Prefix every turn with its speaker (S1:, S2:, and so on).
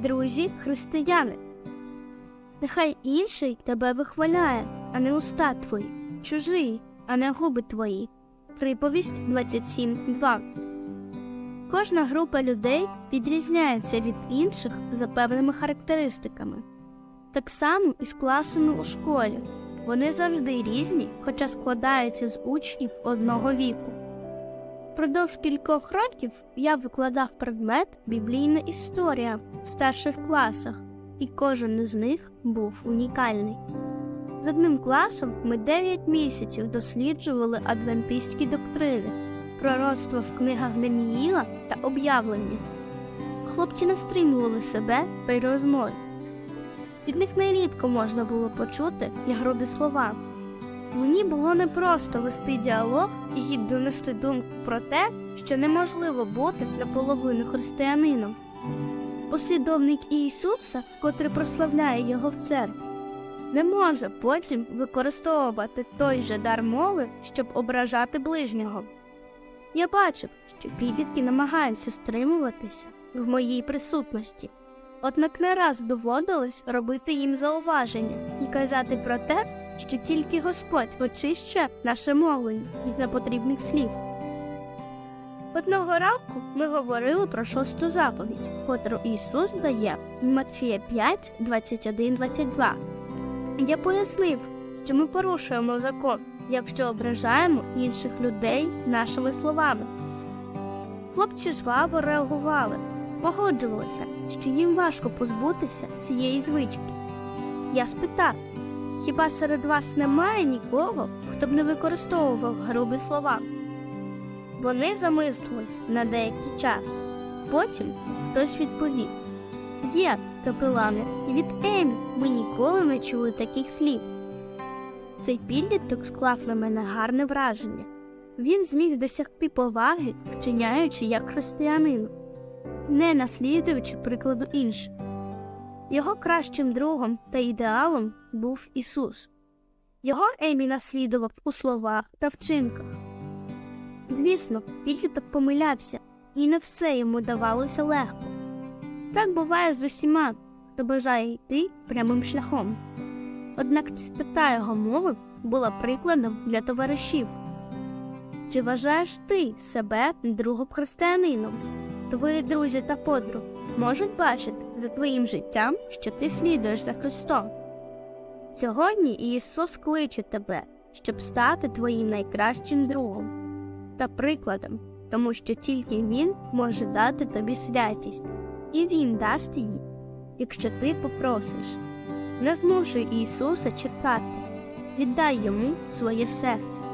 S1: друзі, християни. Нехай інший тебе вихваляє, а не уста твої, чужий, а не губи твої. Приповість 27.2 Кожна група людей відрізняється від інших за певними характеристиками. Так само і з класами у школі. Вони завжди різні, хоча складаються з учнів одного віку. Продовж кількох років я викладав предмет Біблійна історія в старших класах, і кожен із них був унікальний. З одним класом ми 9 місяців досліджували адвентистські доктрини, пророцтво в книгах Даніїла та об'явлення. Хлопці не стримували себе при розмові. Від них нерідко можна було почути грубі слова. Мені було непросто вести діалог і їм донести думку про те, що неможливо бути наполовину християнином. Послідовник Ісуса, котрий прославляє його в церкві, не може потім використовувати той же дар мови, щоб ображати ближнього. Я бачив, що підлітки намагаються стримуватися в моїй присутності. Однак не раз доводилось робити їм зауваження і казати про те, що тільки Господь очищує наше мовлення від непотрібних слів. Одного ранку ми говорили про шосту заповідь, котру Ісус дає Матфія 5, 21, 22. Я пояснив, що ми порушуємо закон, якщо ображаємо інших людей нашими словами. Хлопці жваво реагували, погоджувалися, що їм важко позбутися цієї звички. Я спитав, хіба серед вас немає нікого, хто б не використовував грубі слова? Вони замислились на деякий час. Потім хтось відповів: Є, капелане, і від Емі ми ніколи не чули таких слів. Цей підліток склав на мене гарне враження. Він зміг досягти поваги, вчиняючи як християнин, не наслідуючи прикладу інших. Його кращим другом та ідеалом був Ісус. Його Емі наслідував у словах та вчинках. Звісно, підліток помилявся, і не все йому давалося легко. Так буває з усіма, хто бажає йти прямим шляхом. Однак чистота його мови була прикладом для товаришів. Чи вважаєш ти себе другом християнином? Твої друзі та подруги можуть бачити за твоїм життям, що ти слідуєш за Христом. Сьогодні Ісус кличе тебе, щоб стати твоїм найкращим другом та прикладом, тому що тільки Він може дати тобі святість, і Він дасть її, якщо ти попросиш. Не змушуй Ісуса чекати, віддай йому своє серце.